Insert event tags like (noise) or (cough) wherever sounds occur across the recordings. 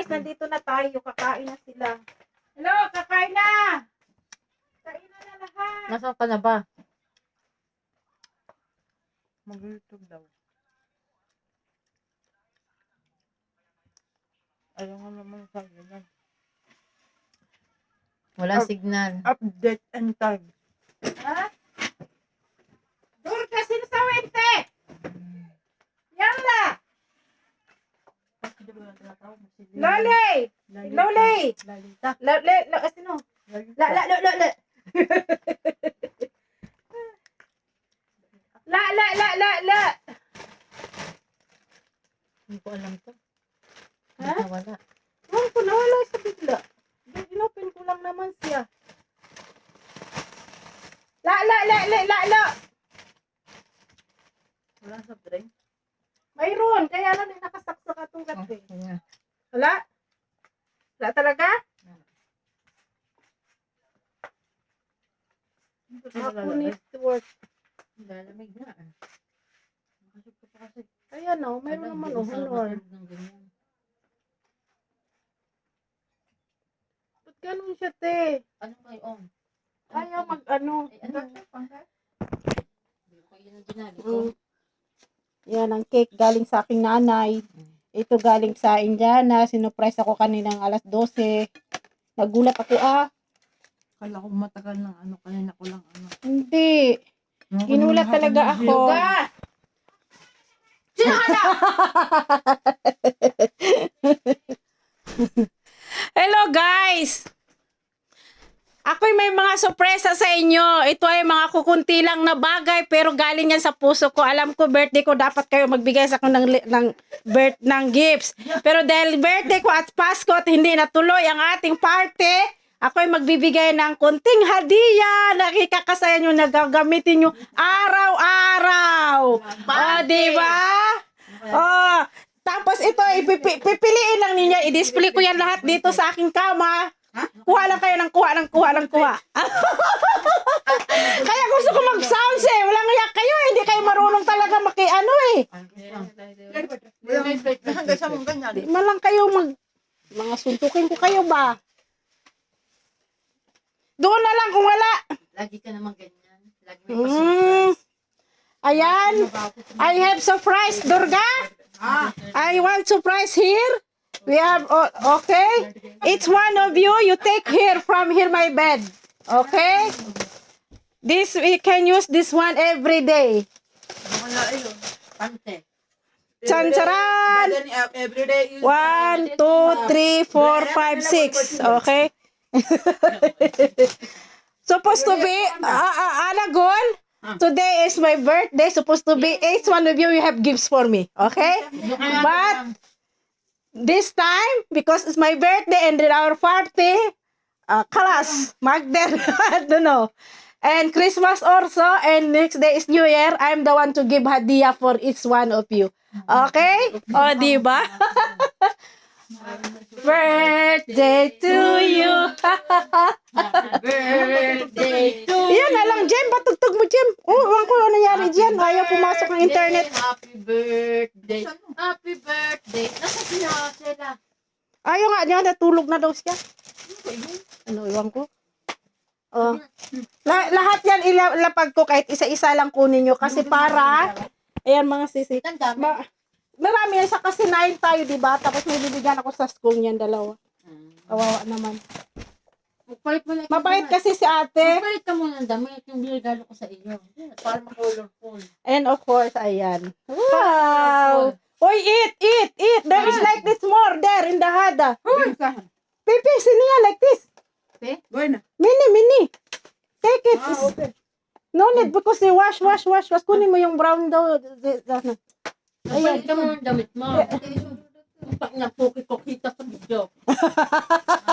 guys, nandito na tayo. Kakain na sila. Hello, kakain na! Kain na na lahat. Nasaan ka na ba? Mag-YouTube daw. Ayaw nga naman sa ganyan. Wala Up- signal. Update and time. Ha? Dur kasi sa wente! Yalla! Loli! Loli! Lalita. Loli! La, sino? La, la, la, la, la. La, la, la, la, la. Hindi ko alam to. Ha? Wala. Ewan ko, nawala sa bigla. Inopen ko lang naman siya. La, la, la, la, la, la. Wala sa drink. Mayroon, kaya lang Oh, gabi. nga. Wala? Wala talaga? Ako need to work. Lalamig na. ah. Nakasip ko pa kasi. Ayan o, mayroon Wala, naman o, ng ganyan. Ba't ganun siya, te? Ano kayo on? Ayaw mag, ano. Ay, ano? Hindi ko yun ang dinali ko. Mm. Yan ang cake galing sa aking nanay. Ito galing sa Indiana. Sinurprise ako kaninang alas 12. Nagulat ako ah. Kala ko matagal ng ano, kanina ko lang ano. Hindi. Ginulat talaga ako. Hello (laughs) guys! Ako'y may mga sorpresa sa inyo. Ito ay mga kukunti lang na bagay pero galing yan sa puso ko. Alam ko birthday ko dapat kayo magbigay sa akin ng, ng, birth, ng gifts. Pero dahil birthday ko at Pasko at hindi natuloy ang ating party, ako'y magbibigay ng kunting hadiah na ikakasaya nyo na gagamitin nyo araw-araw. O, di ba? Oh, tapos ito, ipipi- pipiliin lang ninyo. I-display ko yan lahat dito sa aking kama. Kuha lang kayo ng kuha ng kuha ng kuha. (laughs) Kaya gusto ko mag-sounds eh. Walang iyak kayo eh. Hindi kayo marunong talaga maki ano eh. Hanggang sa mong ganyan. Di man lang kayo mag... Mga suntukin ko kayo ba? Doon na lang kung wala. Lagi ka naman ganyan. Lagi may Mm. pa-surprise. Ayan. I have surprise, Durga. Ah, I want surprise here. We have, oh, okay? Each one of you, you take here from here my bed. Okay? This, we can use this one every day. wala yun. Pante. Chan charan! Then, uh, every day use One, two, three, four, five, six. Okay? (laughs) Supposed to be, uh, uh, Anagol, today is my birthday. Supposed to be, each one of you, you have gifts for me. Okay? But, this time, because it's my birthday and then our party, uh, kalas, magder, (laughs) I don't know. And Christmas also, and next day is New Year, I'm the one to give hadiah for each one of you. Okay? O, di ba? (laughs) birthday to you. (laughs) Birthday to Yan na lang, Jem. Jem. Oh, ewan ko ano nangyari dyan. Ayaw pumasok ng internet. Happy birthday. Happy birthday. Nasa sila sila? Ayaw nga niya, natulog na daw siya. Ano, iwan ko. Oh. La- lahat yan ilalapag ko kahit isa-isa lang kunin nyo kasi para ayan mga sisi. Ma- marami yan sa kasi nine tayo, di ba? Tapos may bibigyan ako sa school niyan dalawa. Kawawa naman. Magpalit mo lang. Mabait kasi si ate. Magpalit ka muna ng damit. Yung binigalo ko sa iyo. Para ma-colorful. And of course, ayan. Wow! Oy, eat, eat, eat. There is like this more there in the hada. Pipi, siniya like this. Bueno. Mini, mini. Take it. Ah, okay. No need because they wash, wash, wash, wash. Kunin mo yung brown daw. Ano. Magpalit ka muna ng damit mo. Pag napuki ko kita sa video. (laughs)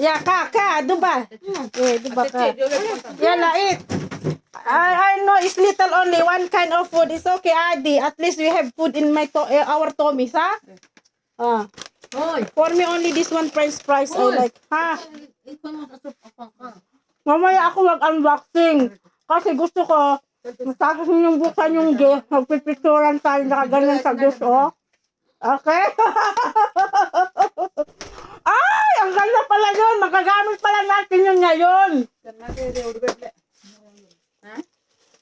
Yeah, ka, ka, diba? Eh, diba ka? Yala, eat. I, I know it's little only one kind of food. It's okay, Adi. At least we have food in my to eh, our tummies, ha? Ah. Hoy! For me, only this one french fries I Uy. like. Ha? Mamaya ako mag-unboxing. Kasi gusto ko, tapos yung buksan yung gift, magpipicturan tayo nakaganyan sa gift, oh. Okay? (laughs) Ang ganda pala yun. Magagamit pala natin yun ngayon.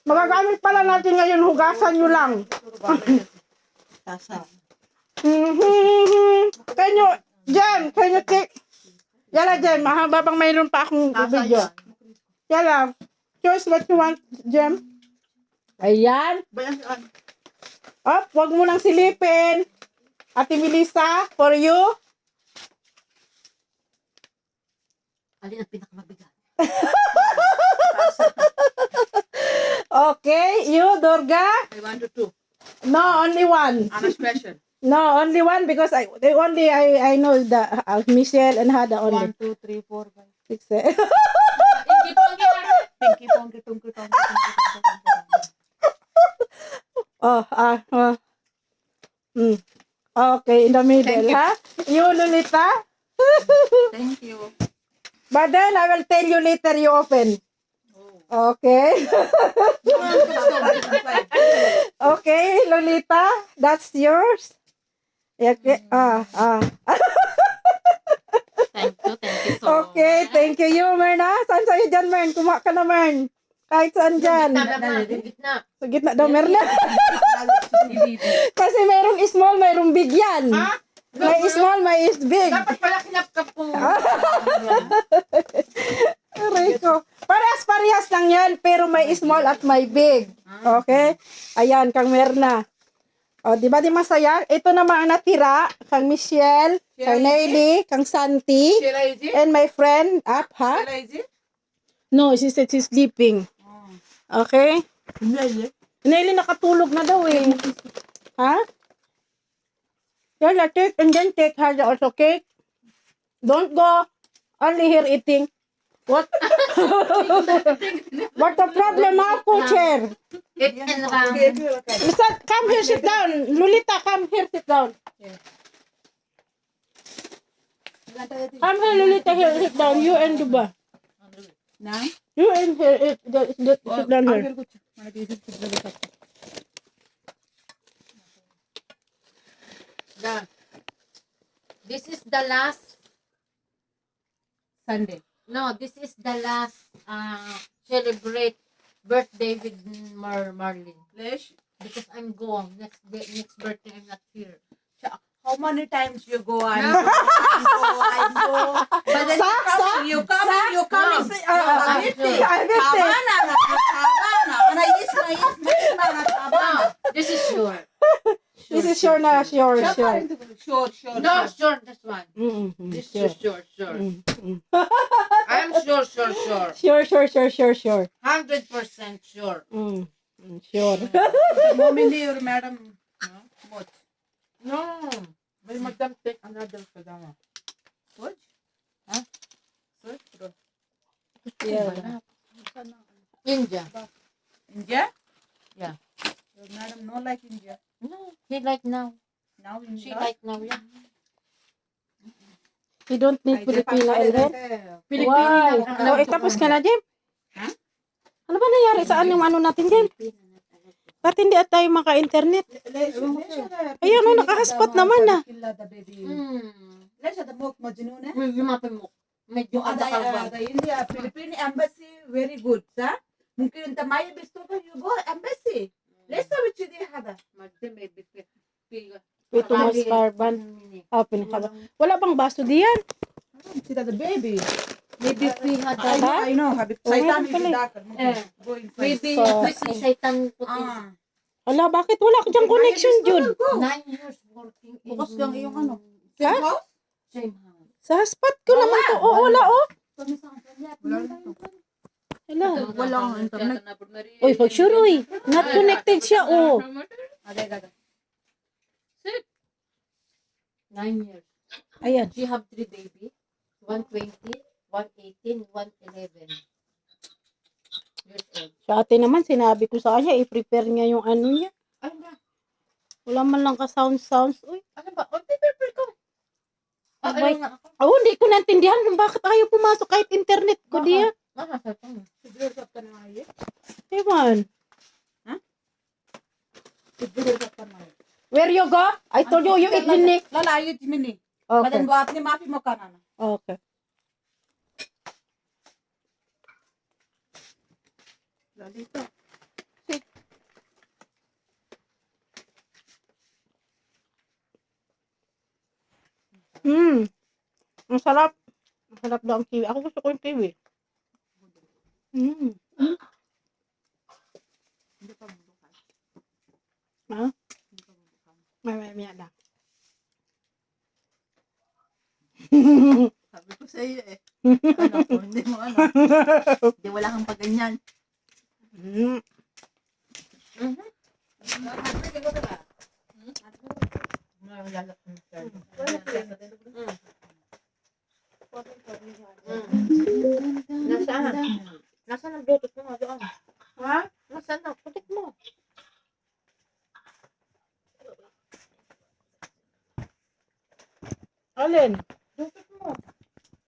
Magagamit pala natin ngayon. Hugasan nyo lang. (laughs) Can you, Jem, can you take, yala Jem, mahaba bang mayroon pa akong video. Yala, choose what you want, Jem. Ayan. Op, wag mo nang silipin. Ate Melissa, for you. Alin ang pinakamabigat? Okay, you, Durga. I want to two. No, only one. On a special. No, only one because I the only I I know the uh, Michelle and Hada only. One, two, three, four, five. Six, eh. Tonky. oh, ah, uh, mm. Okay, in the middle, ha? You, Lolita. Thank you. But then I will tell you later you open. Okay. (laughs) okay, Lolita, that's yours. Okay. Ah, ah. (laughs) Thank you, thank you so Okay, thank you. You, Merna. Saan sa'yo dyan, Mern? Kumain ka na, Mern. Kahit saan dyan. Gitna. Sa gitna daw, Merna. (laughs) Kasi mayroong small, mayroong big yan. May small, may is big. Dapat pala kinapkap ko. Aray ko. Parehas-parehas lang yan, pero may small at may big. Okay? Ayan, kang Merna. O, di ba di masaya? Ito naman ang natira, kang Michelle, kang Nelly, kang Santi, and my friend, up, ha? No, she said she's sleeping. Okay? Hindi. Nelly nakatulog na daw eh. Ha? Yala, take and then take her also cake. Don't go only here eating. What? (laughs) what the problem ako, chair? It and round. Come here, sit down. Lolita, come here, sit down. Come here, Lolita, here, sit down. You and Duba. Now? You and here, it, the, the, sit down here. The, this is the last Sunday. No, this is the last uh, celebrate birthday with Mar Marlin. Lesh, Because I'm gone. Next day, next birthday, I'm not here. how many times you go? I'm (laughs) go, I'm go. But then Sa- you come, you come, you come and say, Ah, ah. Ayiti. Ayiti. Habana, na, Habana. Ana is na is, na, na, Habana. No, this is sure. (laughs) This is sure na, sure, sure. Rin. Sure, sure, No, sure. sure, this one. Mm, mm, This sure. is sure, sure. Mm, mm. I'm sure, sure, sure. (laughs) Sure, sure, sure, sure, sure. Hundred percent sure. Mm, mm, sure. (laughs) Mommy ni your madam. no? What? No. May madam take another kadama. What? Huh? What? Yeah. India. India? Yeah. Your madam no like India. No, he like now. Now, in She like now yan. You don't need Pilipina, Elren? Eh. Why? No, oh, eh, tapos ka na, Jem? Ha? Ano ba nangyari? Saan yung ano natin, Jem? Ba't hindi at tayo maka-internet? Ayan, oh, no, nakahaspot naman na. Hmm. Let's have a look, Majnuna. Eh. Medyo mapimok. Medyo adakal ba? Hindi, Philippine Embassy, very good, sa? Mungkin yung tamayo, bisto pa, you go, embassy. Let's have a chidi hada. Magde, may ito mas carbon. Mm. Ah, pinakaba. Wala bang baso diyan? Ah, Sila the baby. Maybe we had I know, that. I know. Habit Oh, Saitan is pala. Eh. Eh, maybe So, it was eh. Satan Ala, bakit wala ka diyang connection, Jun? Nine years working in... Bukas lang iyong ano. Ha? Ha? Same house. Sa spot ko naman to. Oo, wala, oh. Kami sa kanya. Wala rin internet. Uy, pag sure, uy. Not connected siya, oh. Agay, agay. Nine years. Ayan. She have three baby. 120, 118, 111 years old. Sa ate naman, sinabi ko sa kanya, i-prepare niya yung ano niya. Ano na? Wala man lang ka-sounds-sounds. Uy, Ano ba? Oh, On paper ko. Ah, ano na ako? oh, hindi ko naintindihan kung bakit ayaw pumasok kahit internet ko ah, Baka- diya. Makasal ah. ah, ko na. Sigurasap ka na. Ewan. Sigurasap ka na nga. Where you go? I told you you eat mini. Lala, you eat mini. But Okay. then go apne maafi mo kana na. Okay. Dito. Mm. Ang sarap. Ang sarap daw ang kiwi. Ako gusto ko yung kiwi. Mm. Hindi pa bubukas. Ha? Hindi pa bubukas. May may may na. Sabi ko sa iyo eh. Ano, kung hindi mo ano. Hindi wala kang paganyan. Mm. Ng style. Nasaan? Nasaan ang bluetooth mo? Doon.